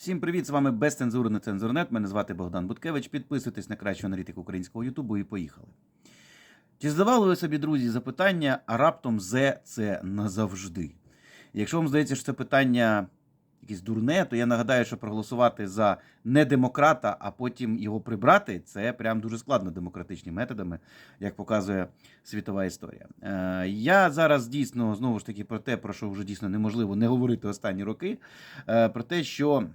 Всім привіт! З вами безцензурний цензурнет. Мене звати Богдан Буткевич. Підписуйтесь на кращу аналітику українського Ютубу і поїхали. Чи здавали ви собі, друзі, запитання, а раптом зе це назавжди? Якщо вам здається, що це питання якесь дурне, то я нагадаю, що проголосувати за не демократа, а потім його прибрати, це прям дуже складно демократичними методами, як показує світова історія. Е, я зараз дійсно знову ж таки про те, про що вже дійсно неможливо не говорити останні роки, е, про те, що.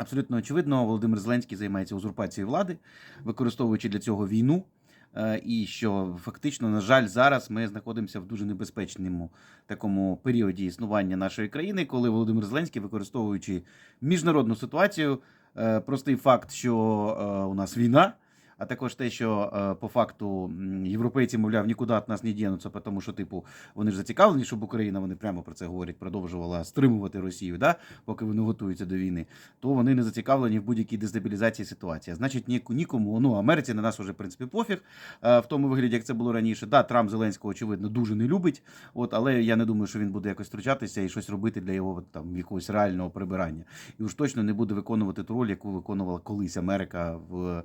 Абсолютно очевидно, Володимир Зеленський займається узурпацією влади, використовуючи для цього війну. Е, І що фактично, на жаль, зараз ми знаходимося в дуже небезпечному такому періоді існування нашої країни, коли Володимир Зеленський, використовуючи міжнародну ситуацію, е, простий факт, що е, у нас війна. А також те, що е, по факту європейці, мовляв, нікуди від нас не дінуться, тому що, типу, вони ж зацікавлені, щоб Україна, вони прямо про це говорять, продовжувала стримувати Росію, да, поки вони готуються до війни, то вони не зацікавлені в будь-якій дестабілізації ситуації. Значить, ні, нікому, ну Америці на нас вже в принципі пофіг е, в тому вигляді, як це було раніше. Да, Трамп Зеленського, очевидно, дуже не любить. От, але я не думаю, що він буде якось втручатися і щось робити для його там якогось реального прибирання. І уж точно не буде виконувати ту роль, яку виконувала колись Америка в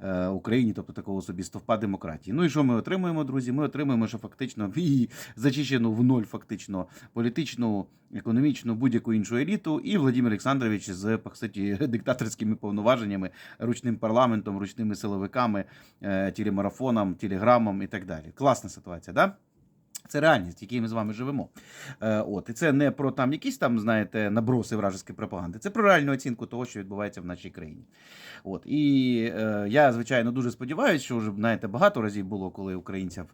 е, Україні, тобто такого собі стовпа демократії. Ну і що ми отримуємо, друзі? Ми отримуємо, що фактично і зачищену в ноль, фактично політичну, економічну, будь-яку іншу еліту, і Владимир Олександрович з по суті, диктаторськими повноваженнями, ручним парламентом, ручними силовиками, е, телемарафоном, телеграмом і так далі. Класна ситуація, да? Це реальність, в якій ми з вами живемо. Е, от і це не про там якісь там, знаєте, наброси вражеської пропаганди. Це про реальну оцінку того, що відбувається в нашій країні. От і е, я звичайно дуже сподіваюся, що вже знаєте, багато разів було, коли українців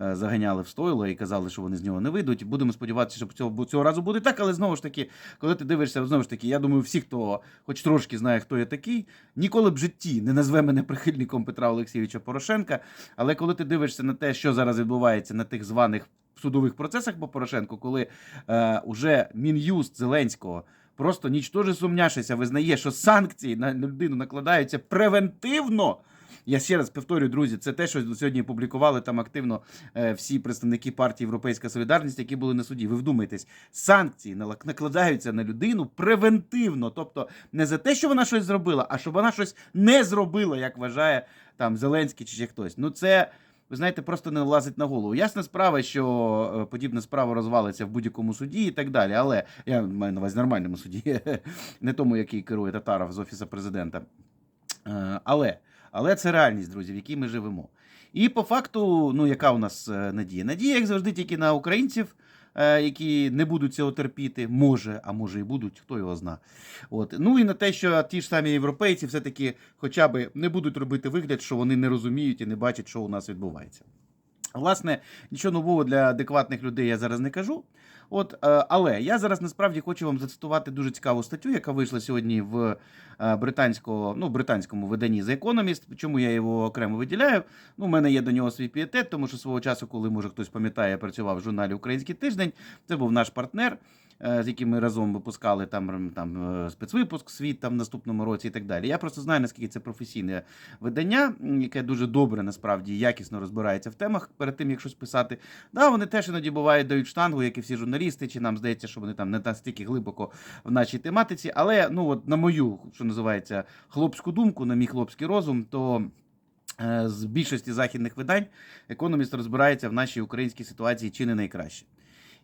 е, заганяли в стойло і казали, що вони з нього не вийдуть. Будемо сподіватися, що цього цього разу буде так. Але знову ж таки, коли ти дивишся, знову ж таки, я думаю, всі, хто хоч трошки знає, хто я такий, ніколи б в житті не назве мене прихильником Петра Олексійовича Порошенка. Але коли ти дивишся на те, що зараз відбувається на тих званих судових процесах по Порошенку, коли е, уже мін'юст Зеленського. Просто нічтоже сумняшися визнає, що санкції на людину накладаються превентивно. Я ще раз повторюю, друзі, це те, що сьогодні опублікували там активно е, всі представники партії Європейська Солідарність, які були на суді. Ви вдумайтесь, санкції накладаються на людину превентивно, тобто не за те, що вона щось зробила, а щоб вона щось не зробила, як вважає там Зеленський чи ще хтось. Ну це. Ви знаєте, просто не влазить на голову. Ясна справа, що е, подібна справа розвалиться в будь-якому суді і так далі. Але я маю на увазі нормальному суді, не тому, який керує Татаров з офісу президента. Е, Але, але це реальність, друзі, в якій ми живемо. І по факту, ну яка у нас е, надія? Надія, як завжди, тільки на українців, які не будуть цього терпіти, може, а може і будуть, хто його зна. От. Ну і на те, що ті ж самі європейці все-таки хоча б не будуть робити вигляд, що вони не розуміють і не бачать, що у нас відбувається. Власне, нічого нового для адекватних людей я зараз не кажу. От, е, але я зараз насправді хочу вам зацитувати дуже цікаву статтю, яка вийшла сьогодні в е, британського, ну, британському виданні The Economist. Чому я його окремо виділяю? Ну, у мене є до нього свій пієтет, тому що свого часу, коли може хтось пам'ятає, я працював в журналі Український тиждень. Це був наш партнер. Е, З яким ми разом випускали там, там е, спецвипуск світ там в наступному році і так далі. Я просто знаю, наскільки це професійне видання, яке дуже добре насправді якісно розбирається в темах перед тим, як щось писати. Да, вони теж іноді бувають дають штангу, як і всі журналісти, чи нам здається, що вони там не настільки глибоко в нашій тематиці. Але ну от на мою, що називається, хлопську думку, на мій хлопський розум, то. е, З більшості західних видань економіст розбирається в нашій українській ситуації чи не найкраще.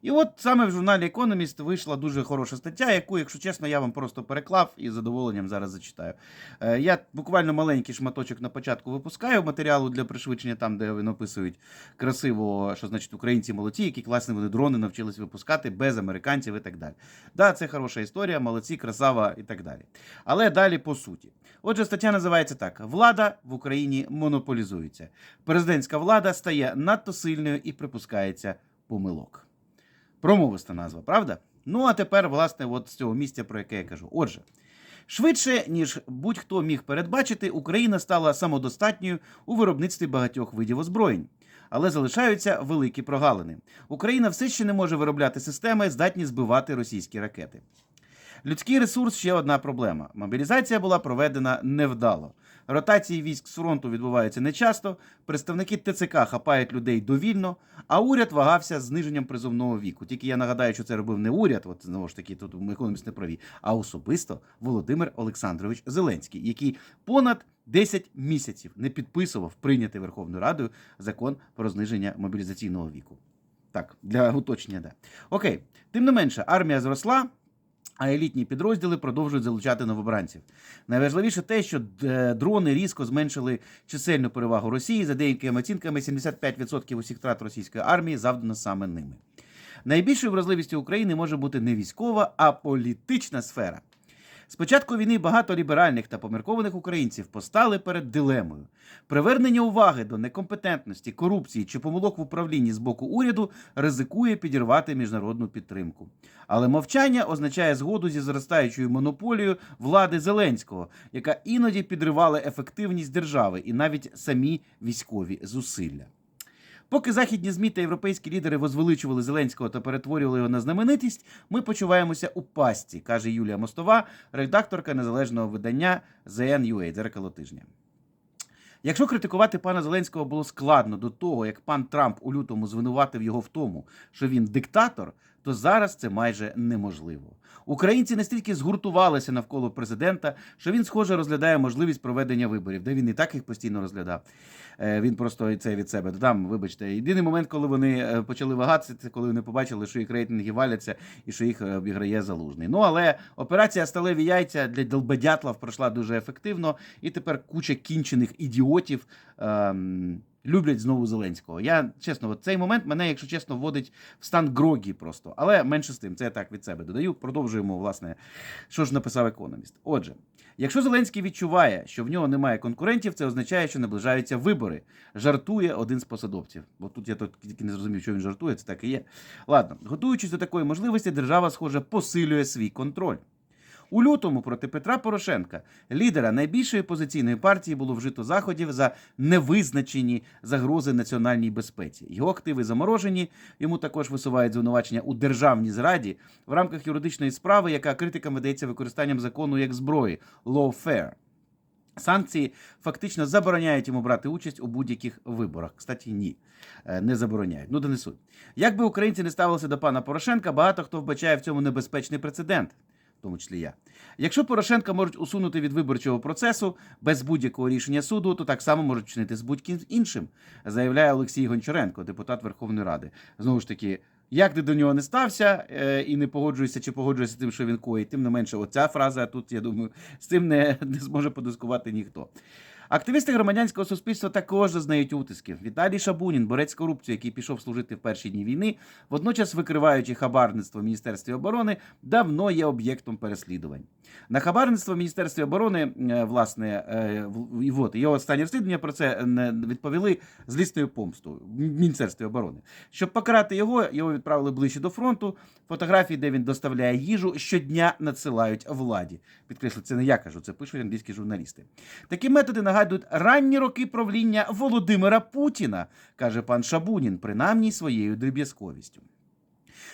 І от саме в журналі Економіст вийшла дуже хороша стаття, яку, якщо чесно, я вам просто переклав і з задоволенням зараз зачитаю. Е, Я буквально маленький шматочок на початку випускаю матеріалу для пришвидшення, там, де вони описують красиво, що значить українці молодці, які класні вони дрони навчились випускати без американців і так далі. Да, це хороша історія, молодці, красава і так далі. Але далі по суті. Отже, стаття називається так: Влада в Україні монополізується. Президентська влада стає надто сильною і припускається помилок. Промовиста назва, правда? Ну а тепер, власне, от з цього місця, про яке я кажу. Отже, швидше, ніж будь-хто міг передбачити, Україна стала самодостатньою у виробництві багатьох видів озброєнь. Але залишаються великі прогалини. Україна все ще не може виробляти системи, здатні збивати російські ракети. Людський ресурс ще одна проблема. Мобілізація була проведена невдало. Ротації військ з фронту відбуваються нечасто, представники ТЦК хапають людей довільно, а уряд вагався з зниженням призовного віку. Тільки я нагадаю, що це робив не уряд, от знову ж таки, тут економіст не праві, а особисто Володимир Олександрович Зеленський, який понад 10 місяців не підписував прийнятий Верховною Радою закон про зниження мобілізаційного віку. Так, для уточнення, да. Окей. Тим не менше, армія зросла, а елітні підрозділи продовжують залучати новобранців. Найважливіше те, що е, дрони різко зменшили чисельну перевагу Росії. За деякими оцінками, 75% усіх втрат російської армії завдано саме ними. Найбільшою вразливістю України може бути не військова, а політична сфера. З початку війни багато ліберальних та поміркованих українців постали перед дилемою. Привернення уваги до некомпетентності, корупції чи помилок в управлінні з боку уряду ризикує підірвати міжнародну підтримку. Але мовчання означає згоду зі зростаючою монополією влади Зеленського, яка іноді підривала ефективність держави і навіть самі військові зусилля. Поки західні змі та європейські лідери возвеличували Зеленського та перетворювали його на знаменитість, ми почуваємося у пастці, каже Юлія Мостова, редакторка незалежного видання ZN.UA, дзеркало тижня. Якщо критикувати пана Зеленського було складно до того, як пан Трамп у лютому звинуватив його в тому, що він диктатор, то зараз це майже неможливо. Українці настільки згуртувалися навколо президента, що він, схоже, розглядає можливість проведення виборів, де він і так їх постійно розглядав. Е, Він просто це від себе додам. Вибачте, єдиний момент, коли вони е, почали вагатися, це коли вони побачили, що їх рейтинги валяться і що їх е, обіграє залужний. Ну але операція сталеві яйця для долбадятлав пройшла дуже ефективно, і тепер куча кінчених ідіотів. Ем, Люблять знову Зеленського. Я чесно, от цей момент мене, якщо чесно, вводить в стан грогі просто. Але менше з тим, це я так від себе додаю. Продовжуємо, власне, що ж написав економіст. Отже, якщо Зеленський відчуває, що в нього немає конкурентів, це означає, що наближаються вибори. Жартує один з посадовців. Бо тут я тільки не зрозумів, що він жартує, це так і є. Ладно, готуючись до такої можливості, держава, схоже, посилює свій контроль. У лютому проти Петра Порошенка, лідера найбільшої опозиційної партії, було вжито заходів за невизначені загрози національній безпеці. Його активи заморожені. Йому також висувають звинувачення у державній зраді в рамках юридичної справи, яка критикам видається використанням закону як зброї lawfare. Санкції фактично забороняють йому брати участь у будь-яких виборах. Кстати, ні, е, не забороняють. Ну, донесуть. Як би українці не ставилися до пана Порошенка, багато хто вбачає в цьому небезпечний прецедент. Тому числі я. Якщо Порошенка можуть усунути від виборчого процесу без будь-якого рішення суду, то так само можуть чинити з будь-ким іншим, заявляє Олексій Гончаренко, депутат Верховної Ради. Знову ж таки, як ти до нього не стався е, і не погоджуєшся чи погоджуєшся з тим, що він коїть, тим не менше, оця фраза тут, я думаю, з цим не, не зможе подискувати ніхто. Активісти громадянського суспільства також зазнають утисків. Віталій Шабунін, борець з корупцією, який пішов служити в перші дні війни, водночас викриваючи хабарництво в Міністерстві оборони, давно є об'єктом переслідувань. На хабарництво в Міністерстві оборони, е, власне, е, і от його останнє розслідування про це не відповіли злісною помстою в Міністерстві оборони. Щоб покарати його, його відправили ближче до фронту. Фотографії, де він доставляє їжу, щодня надсилають владі. Підкреслю, це не я кажу, це пишуть англійські журналісти. Такі методи нагадують ранні роки правління Володимира Путіна, каже пан Шабунін, принаймні своєю дріб'язковістю.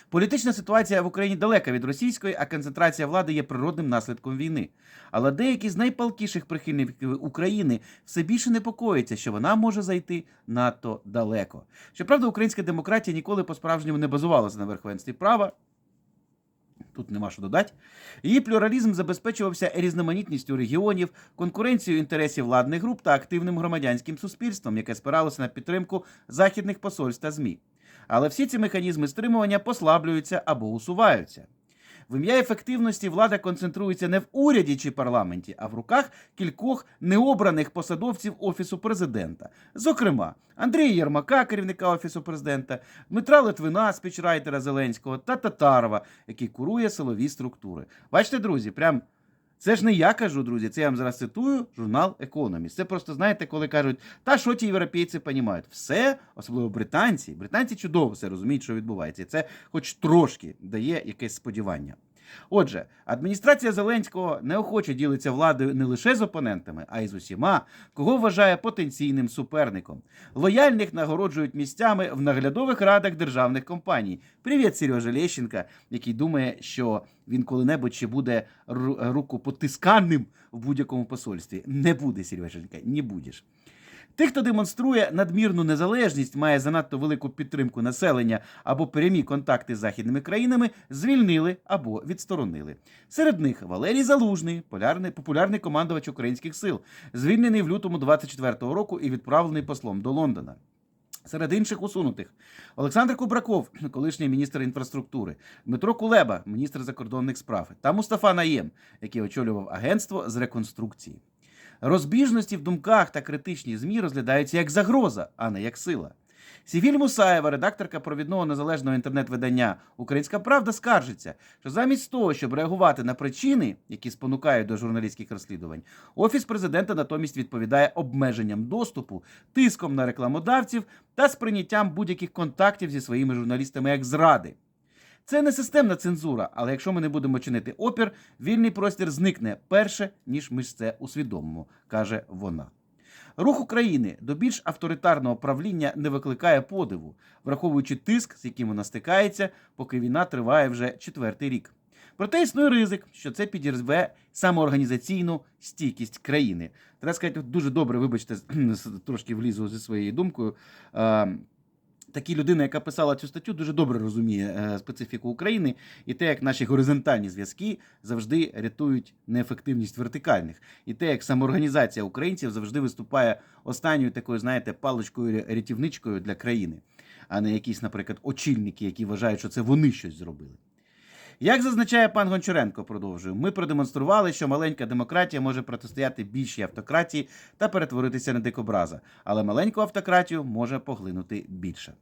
Політична ситуація в Україні далека від російської, а концентрація влади є природним наслідком війни. Але деякі з найпалкіших прихильників України все більше непокоїться, що вона може зайти надто далеко. Щоправда, українська демократія ніколи по-справжньому не базувалася на верховенстві права. Тут нема що додати. Її плюралізм забезпечувався різноманітністю регіонів, конкуренцією інтересів владних груп та активним громадянським суспільством, яке спиралося на підтримку західних посольств та ЗМІ. Але всі ці механізми стримування послаблюються або усуваються. В ім'я ефективності влада концентрується не в уряді чи парламенті, а в руках кількох необраних посадовців Офісу президента. Зокрема, Андрія Єрмака, керівника Офісу президента, Дмитра Литвина, спічрайтера Зеленського та Татарова, який курує силові структури. Бачите, друзі, прям це ж не я кажу, друзі, це я вам зараз цитую журнал Економіст. Це просто знаєте, коли кажуть, та що ті європейці розуміють? Все, особливо британці. Британці чудово все розуміють, що відбувається. І це хоч трошки дає якесь сподівання. Отже, адміністрація Зеленського неохоче ділиться владою не лише з опонентами, а й з усіма, кого вважає потенційним суперником. Лояльних нагороджують місцями в наглядових радах державних компаній. Привіт, Сережа Лещенка, який думає, що він коли-небудь ще буде ру- рукопотисканним в будь-якому посольстві. Не буде, Сереженька, не будеш. Тих, хто демонструє надмірну незалежність, має занадто велику підтримку населення або прямі контакти з західними країнами, звільнили або відсторонили. Серед них Валерій Залужний, полярний, популярний командувач українських сил, звільнений в лютому 24-го року і відправлений послом до Лондона. Серед інших усунутих Олександр Кубраков, колишній міністр інфраструктури, Дмитро Кулеба, міністр закордонних справ, та Мустафа Наєм, який очолював агентство з реконструкції. Розбіжності в думках та критичні ЗМІ розглядаються як загроза, а не як сила. Сівіль Мусаєва, редакторка провідного незалежного інтернет-видання Українська Правда, скаржиться, що замість того, щоб реагувати на причини, які спонукають до журналістських розслідувань, офіс президента натомість відповідає обмеженням доступу, тиском на рекламодавців та сприйняттям будь-яких контактів зі своїми журналістами як зради. Це не системна цензура, але якщо ми не будемо чинити опір, вільний простір зникне перше, ніж ми ж це усвідомимо, каже вона. Рух України до більш авторитарного правління не викликає подиву, враховуючи тиск, з яким вона стикається, поки війна триває вже четвертий рік. Проте існує ризик, що це підірве самоорганізаційну стійкість країни. Треба сказати, дуже добре, вибачте, трошки влізу зі своєю думкою. Такі людина, яка писала цю статтю, дуже добре розуміє е, специфіку України і те, як наші горизонтальні зв'язки завжди рятують неефективність вертикальних, і те, як самоорганізація українців завжди виступає останньою такою, знаєте, паличкою рятівничкою для країни, а не якісь, наприклад, очільники, які вважають, що це вони щось зробили. Як зазначає пан Гончаренко, продовжую, ми продемонстрували, що маленька демократія може протистояти більшій автократії та перетворитися на дикобраза, але маленьку автократію може поглинути більше.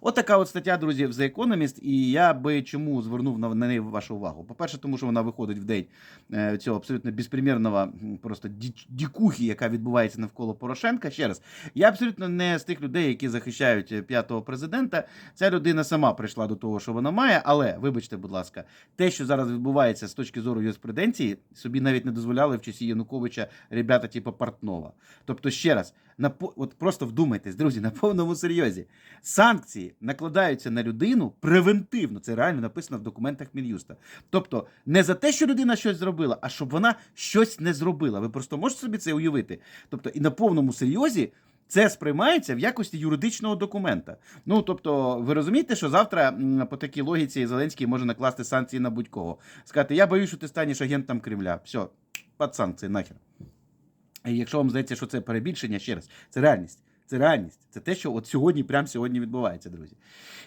От така от стаття, друзі, в The Economist, і я би чому звернув на, неї вашу увагу. По-перше, тому що вона виходить в день е, цього абсолютно безпримірного просто дікухи, яка відбувається навколо Порошенка. Ще раз, я абсолютно не з тих людей, які захищають е, п'ятого президента. Ця людина сама прийшла до того, що вона має, але вибачте, будь ласка, те, що зараз відбувається з точки зору юриспруденції, собі навіть не дозволяли в часі Януковича ребята, типу Портнова. Тобто, ще раз, на от просто вдумайтесь, друзі, на повному серйозі. Санкції накладаються на людину превентивно. Це реально написано в документах Мін'юста. Тобто, не за те, що людина щось зробила, а щоб вона щось не зробила. Ви просто можете собі це уявити. Тобто, і на повному серйозі. Це сприймається в якості юридичного документа. Ну тобто, ви розумієте, що завтра по такій логіці Зеленський може накласти санкції на будь-кого. Сказати, я боюсь, що ти станеш агентом Кремля. Все, під санкції нахер. І якщо вам здається, що це перебільшення, ще раз, це реальність. Це реальність. Це те, що от сьогодні, прямо сьогодні відбувається, друзі.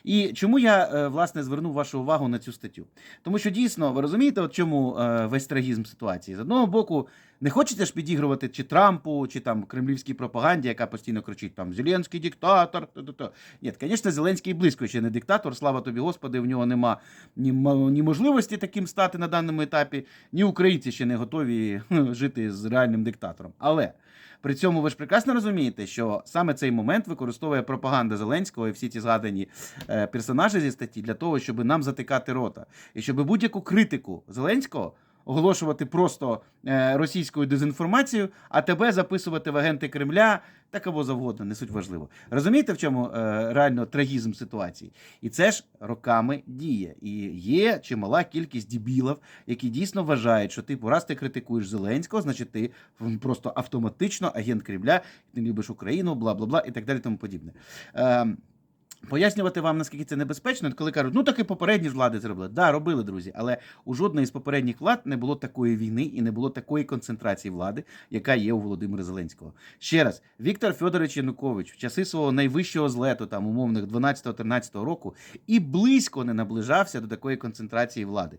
І чому я е, власне звернув вашу увагу на цю статтю? Тому що дійсно, ви розумієте, от чому е, весь трагізм ситуації? З одного боку, не хочете ж підігрувати чи Трампу, чи там кремлівській пропаганді, яка постійно кричить там Зеленський диктатор. та-та-та». Ні, звісно, Зеленський близько ще не диктатор. Слава тобі, Господи, в нього нема ні, ні можливості таким стати на даному етапі, ні українці ще не готові жити з реальним диктатором. Але при цьому ви ж прекрасно розумієте, що саме цей момент використовує пропаганда Зеленського і всі ці згадані е, персонажі зі статті для того, щоб нам затикати рота, і щоб будь-яку критику Зеленського. Оголошувати просто е, російською дезінформацією, а тебе записувати в агенти Кремля та кого завгодно, не суть важливо. Розумієте, в чому е, реально трагізм ситуації? І це ж роками діє. І є чимала кількість дебілів, які дійсно вважають, що типу, раз ти критикуєш Зеленського, значить ти просто автоматично агент Кремля, ти любиш Україну, бла бла бла і так далі, тому подібне. Пояснювати вам, наскільки це небезпечно, коли кажуть, ну так і попередні ж влади зробили. Да, робили, друзі, але у жодної з попередніх влад не було такої війни і не було такої концентрації влади, яка є у Володимира Зеленського. Ще раз, Віктор Федорович Янукович в часи свого найвищого злету, там умовних 12-13 року, і близько не наближався до такої концентрації влади.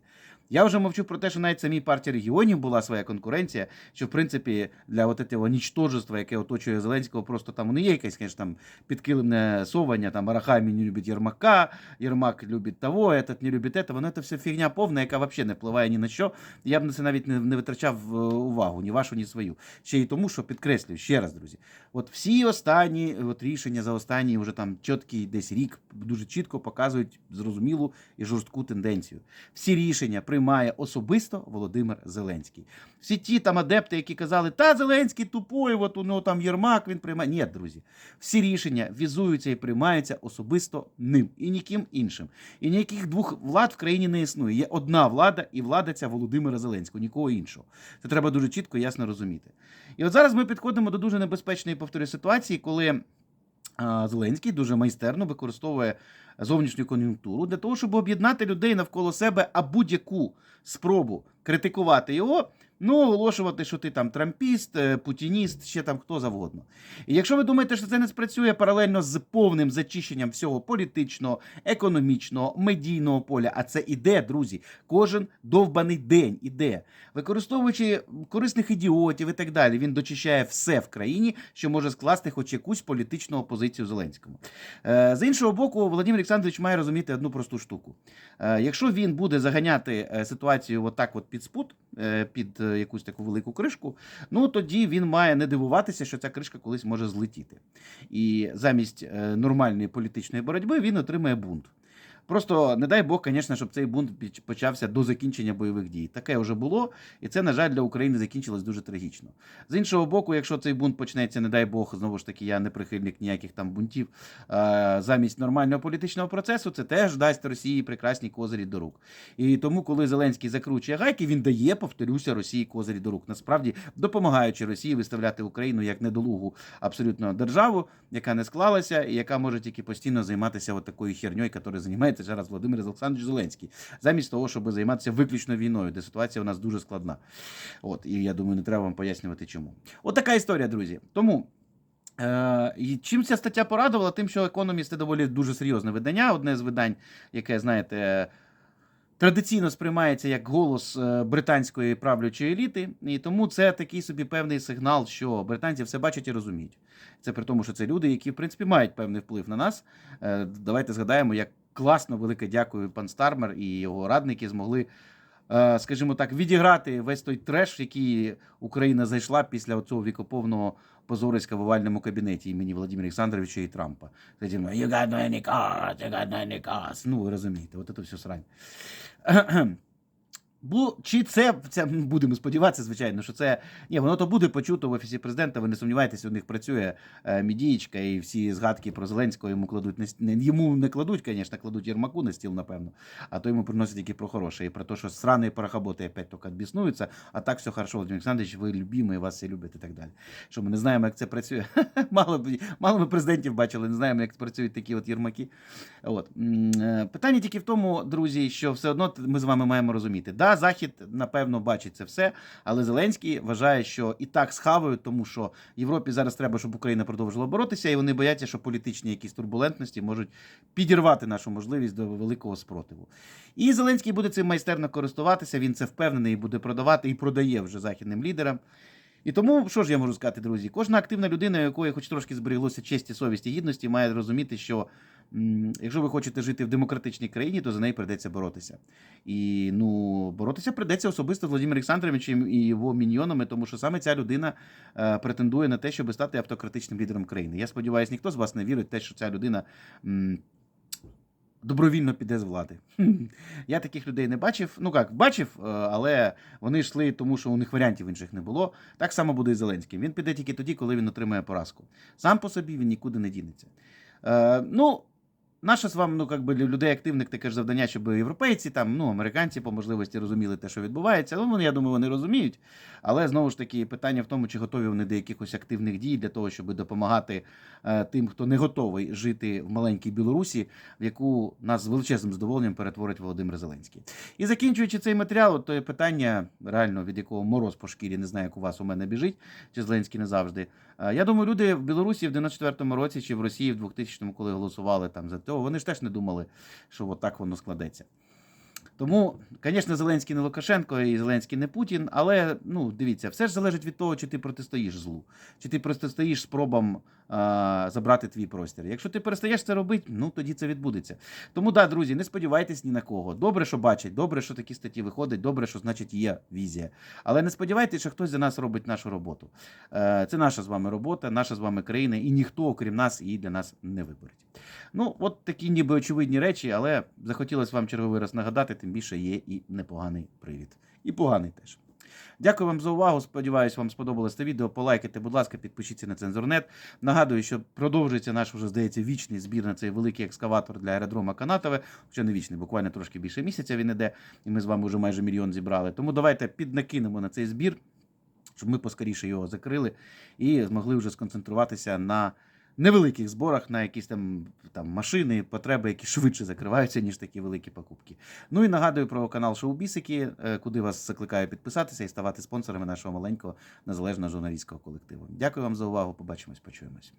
Я вже мовчу про те, що навіть самій партії регіонів була своя конкуренція, що в принципі для от цього нічтожества, яке оточує Зеленського, просто там ну, є якесь, звісно, там підкилимне совання, там Арахамі не любить Єрмака, Єрмак любить того, этот не любить этого. Ну, це все фігня повна, яка взагалі не впливає ні на що. Я б на це навіть не, не витрачав е, увагу, ні вашу, ні свою. Ще й тому, що підкреслюю ще раз, друзі. От всі останні от рішення за останні вже там чіткий десь рік дуже чітко показують зрозумілу і жорстку тенденцію. Всі рішення приймаються приймає особисто Володимир Зеленський. Всі ті там адепти, які казали, та Зеленський тупой, от у нього там Єрмак, він приймає. Ні, друзі, всі рішення візуються і приймаються особисто ним і ніким іншим. І ніяких двох влад в країні не існує. Є одна влада, і влада ця Володимира Зеленського, нікого іншого. Це треба дуже чітко і ясно розуміти. І от зараз ми підходимо до дуже небезпечної повторюю, ситуації, коли Зеленський дуже майстерно використовує зовнішню кон'юнктуру для того, щоб об'єднати людей навколо себе, а будь-яку спробу критикувати його, ну оголошувати, що ти там трампіст, е, путініст, ще там хто завгодно. І якщо ви думаєте, що це не спрацює паралельно з повним зачищенням всього політичного, економічного, медійного поля, а це іде, друзі, кожен довбаний день іде, використовуючи корисних ідіотів і так далі, він дочищає все в країні, що може скласти хоч якусь політичну опозицію Зеленському. Е, З іншого боку, Володимир Олександрович має розуміти одну просту штуку. Е, Якщо він буде заганяти ситуацію отак от під спут, під якусь таку велику кришку, ну тоді він має не дивуватися, що ця кришка колись може злетіти. І замість е, нормальної політичної боротьби він отримає бунт. Просто не дай Бог, звісно, щоб цей бунт почався до закінчення бойових дій. Таке вже було, і це, на жаль, для України закінчилось дуже трагічно. З іншого боку, якщо цей бунт почнеться, не дай Бог, знову ж таки, я не прихильник ніяких там бунтів е, замість нормального політичного процесу, це теж дасть Росії прекрасні козирі до рук. І тому, коли Зеленський закручує гайки, він дає, повторюся, Росії козирі до рук. Насправді допомагаючи Росії виставляти Україну як недолугу абсолютно державу, яка не склалася і яка може тільки постійно займатися от такою херньою, якою займається зараз Володимир Олександрович Зеленський, замість того, щоб займатися виключно війною, де ситуація у нас дуже складна. От і я думаю, не треба вам пояснювати, чому. От така історія, друзі. Тому. Е, і чим ця стаття порадувала? Тим, що Економіст це доволі дуже серйозне видання, одне з видань, яке, знаєте, традиційно сприймається як голос е, британської правлячої еліти, і тому це такий собі певний сигнал, що британці все бачать і розуміють. Це при тому, що це люди, які в принципі мають певний вплив на нас. Е, Давайте згадаємо, як класно, велике дякую пан Стармер і його радники змогли. е, Скажімо так, відіграти весь той треш, в який Україна зайшла після цього вікоповного позориська в овальному кабінеті імені Володимира Олександровича і Трампа. Тоді, you got no any cause, you got no any cause. Ну, ви розумієте, от це все срань. Бу, чи це, це будемо сподіватися, звичайно, що це ні, воно то буде почуто в офісі президента. Ви не сумнівайтеся, у них працює е, мідієчка, і всі згадки про Зеленського йому кладуть не йому не кладуть, звісно, кладуть Єрмаку на стіл, напевно. А то йому приносять тільки про хороше. І про те, що срані парохоботи опять тільки біснуються, а так все хорошо, Володимир Олександрович, ви любимий, вас всі люблять і так далі. Що ми не знаємо, як це працює. мало, мало ми президентів бачили, не знаємо, як працюють такі от Єрмаки. От. Е, Питання тільки в тому, друзі, що все одно ми з вами маємо розуміти. Захід, напевно, бачить це все, але Зеленський вважає, що і так схавають, тому що Європі зараз треба, щоб Україна продовжила боротися, і вони бояться, що політичні якісь турбулентності можуть підірвати нашу можливість до великого спротиву. І Зеленський буде цим майстерно користуватися. Він це впевнений і буде продавати і продає вже західним лідерам. І тому, що ж я можу сказати, друзі, кожна активна людина, якої хоч трошки зберіглося честі, совісті, гідності, має розуміти, що якщо ви хочете жити в демократичній країні, то за неї придеться боротися. І ну, боротися придеться особисто Володимиром Олександровичем і його міньйонами, тому що саме ця людина е, претендує на те, щоб стати автократичним лідером країни. Я сподіваюся, ніхто з вас не вірить в те, що ця людина. Добровільно піде з влади. Я таких людей не бачив. Ну як, бачив, е, але вони йшли, тому що у них варіантів інших не було. Так само буде і Зеленським. Він піде тільки тоді, коли він отримає поразку. Сам по собі він нікуди не дінеться. Е, ну, наше з вами, ну, как би, для людей активних таке ж завдання, щоб європейці, там, ну, американці по можливості розуміли те, що відбувається. Ну, вони, я думаю, вони розуміють. Але знову ж таки, питання в тому, чи готові вони до якихось активних дій для того, щоб допомагати е, тим, хто не готовий жити в маленькій Білорусі, в яку нас з величезним задоволенням перетворить Володимир Зеленський. І закінчуючи цей матеріал, то є питання, реально від якого мороз по шкірі, не знаю, як у вас у мене біжить, чи Зеленський не завжди. Е, Я думаю, люди в Білорусі в 94-му році чи в Росії в 2000-му, коли голосували там за того, вони ж теж не думали, що отак воно складеться. Тому, звісно, Зеленський не Лукашенко і Зеленський не Путін, але ну дивіться, все ж залежить від того, чи ти протистоїш злу, чи ти протистоїш спробам а, забрати твій простір. Якщо ти перестаєш це робити, ну тоді це відбудеться. Тому да, друзі, не сподівайтесь ні на кого. Добре, що бачать, добре, що такі статті виходять, добре, що значить є візія. Але не сподівайтеся, що хтось за нас робить нашу роботу. Е, Це наша з вами робота, наша з вами країна, і ніхто, окрім нас, її для нас не виборить. Ну, от такі ніби очевидні речі, але захотілося вам черговий раз нагадати, тим більше є і непоганий привід. І поганий теж. Дякую вам за увагу. Сподіваюсь, вам сподобалось це відео. Полайкайте, будь ласка, підпишіться на цензурнет. Нагадую, що продовжується наш вже здається вічний збір на цей великий екскаватор для аеродрома Канатове. Хоча не вічний, буквально трошки більше місяця він іде, і ми з вами вже майже мільйон зібрали. Тому давайте піднакинемо на цей збір, щоб ми поскоріше його закрили і змогли вже сконцентруватися на невеликих зборах на якісь там, там машини, потреби, які швидше закриваються, ніж такі великі покупки. Ну і нагадую про канал Шоу-Бісики, е, куди вас закликаю підписатися і ставати спонсорами нашого маленького незалежного журналістського колективу. Дякую вам за увагу. Побачимось, почуємось.